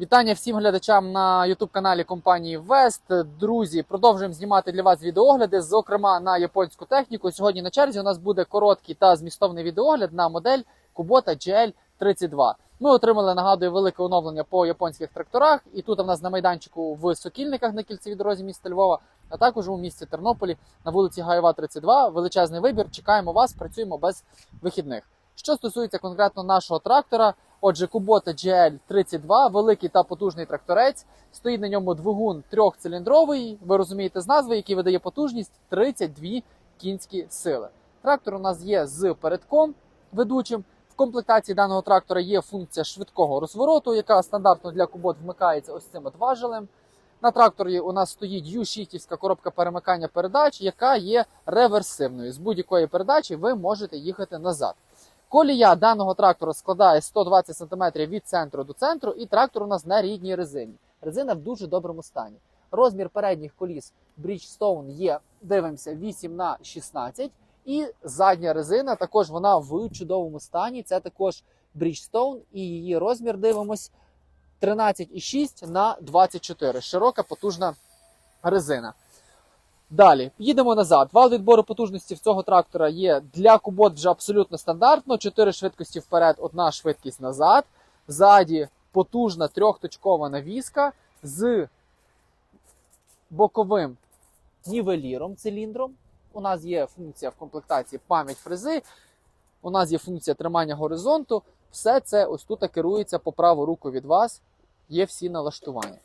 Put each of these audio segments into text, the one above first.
Вітання всім глядачам на youtube каналі компанії Вест. Друзі, продовжуємо знімати для вас відеогляди, зокрема на японську техніку. Сьогодні на черзі у нас буде короткий та змістовний відеогляд на модель Kubota GL32. Ми отримали, нагадую, велике оновлення по японських тракторах. І тут у нас на майданчику в Сокільниках на кільцевій дорозі міста Львова, а також у місті Тернополі на вулиці Гаєва 32. Величезний вибір. Чекаємо вас, працюємо без вихідних. Що стосується конкретно нашого трактора, отже, Kubota GL32, великий та потужний тракторець. Стоїть на ньому двигун трьохциліндровий. Ви розумієте з назви, який видає потужність 32 кінські сили. Трактор у нас є з передком ведучим. В комплектації даного трактора є функція швидкого розвороту, яка стандартно для Kubot вмикається ось цим от. На тракторі у нас стоїть U-шіфтівська коробка перемикання передач, яка є реверсивною. З будь-якої передачі ви можете їхати назад. Колія даного трактора складає 120 см від центру до центру, і трактор у нас на рідній резині. Резина в дуже доброму стані. Розмір передніх коліс Bridgestone є, дивимося, 8 на 16 І задня резина також вона в чудовому стані. Це також Bridgestone, і її розмір дивимось 13,6 на 24. Широка потужна резина. Далі їдемо назад. Вал відбору потужності в цього трактора є для кубот вже абсолютно стандартно. Чотири швидкості вперед, одна швидкість назад. Ззаді потужна трьохточкова навіска з боковим нівеліром циліндром. У нас є функція в комплектації пам'ять фрези. У нас є функція тримання горизонту. Все це ось тут керується по праву руку від вас. Є всі налаштування.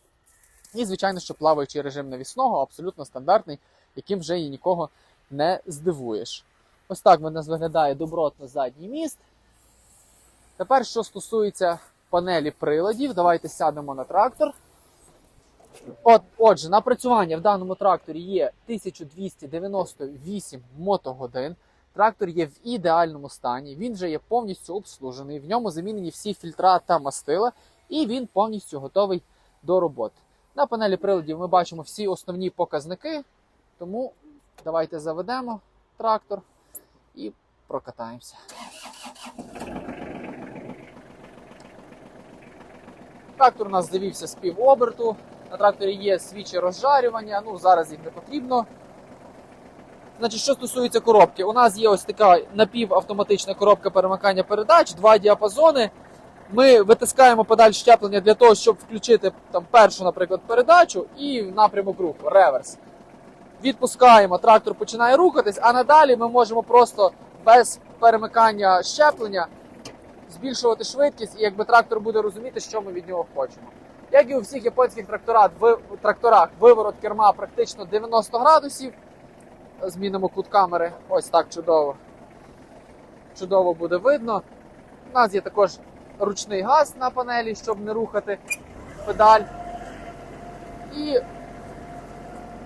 І, звичайно, що плаваючий режим навісного абсолютно стандартний, яким вже і нікого не здивуєш. Ось так в нас виглядає добротно задній міст. Тепер, що стосується панелі приладів, давайте сядемо на трактор. От, Отже, напрацювання в даному тракторі є 1298 мотогодин. Трактор є в ідеальному стані, він вже є повністю обслужений, в ньому замінені всі фільтра та мастила, і він повністю готовий до роботи. На панелі приладів ми бачимо всі основні показники, тому давайте заведемо трактор і прокатаємося. Трактор у нас завівся з півоберту. На тракторі є свічі розжарювання, ну зараз їх не потрібно. Значить, що стосується коробки, у нас є ось така напівавтоматична коробка перемикання передач, два діапазони. Ми витискаємо педаль щеплення для того, щоб включити там першу, наприклад, передачу і напрямок руху, реверс. Відпускаємо, трактор починає рухатись, а надалі ми можемо просто без перемикання щеплення збільшувати швидкість, і якби трактор буде розуміти, що ми від нього хочемо. Як і у всіх японських тракторах виворот керма практично 90 градусів. Змінимо кут камери. Ось так чудово. Чудово буде видно. У нас є також ручний газ на панелі, щоб не рухати педаль. І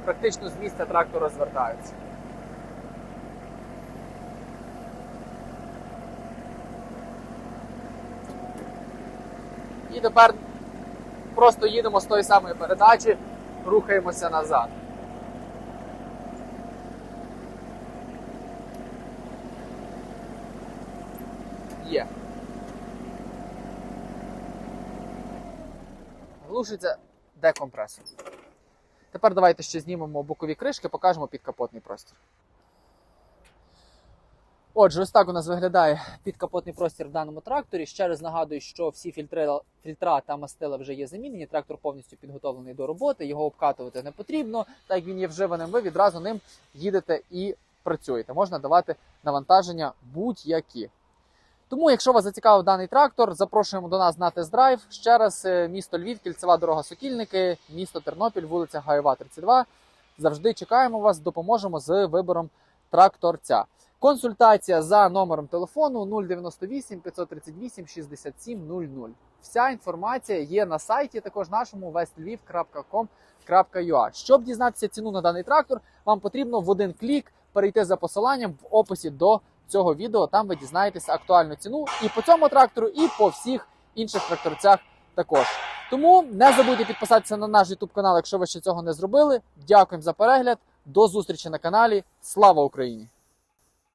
практично з місця трактор розвертається. І тепер просто їдемо з тої самої передачі, рухаємося назад. Є. Глушиться декомпресор. Тепер давайте ще знімемо бокові кришки, покажемо підкапотний простір. Отже, ось так у нас виглядає підкапотний простір в даному тракторі. Ще раз нагадую, що всі фільтри, фільтра та мастила вже є замінені. Трактор повністю підготовлений до роботи, його обкатувати не потрібно. Так як він є вживаним, ви відразу ним їдете і працюєте. Можна давати навантаження будь-які. Тому, якщо вас зацікавив даний трактор, запрошуємо до нас на тест-драйв. Ще раз, е, місто Львів, кільцева дорога Сокільники, місто Тернопіль, вулиця Гаєва, 32. Завжди чекаємо вас, допоможемо з вибором тракторця. Консультація за номером телефону 098 538 67 00. Вся інформація є на сайті, також нашому westlviv.com.ua. Щоб дізнатися ціну на даний трактор, вам потрібно в один клік перейти за посиланням в описі до цього відео. Там ви дізнаєтеся актуальну ціну і по цьому трактору, і по всіх інших тракторцях також. Тому не забудьте підписатися на наш YouTube канал, якщо ви ще цього не зробили. Дякуємо за перегляд. До зустрічі на каналі. Слава Україні!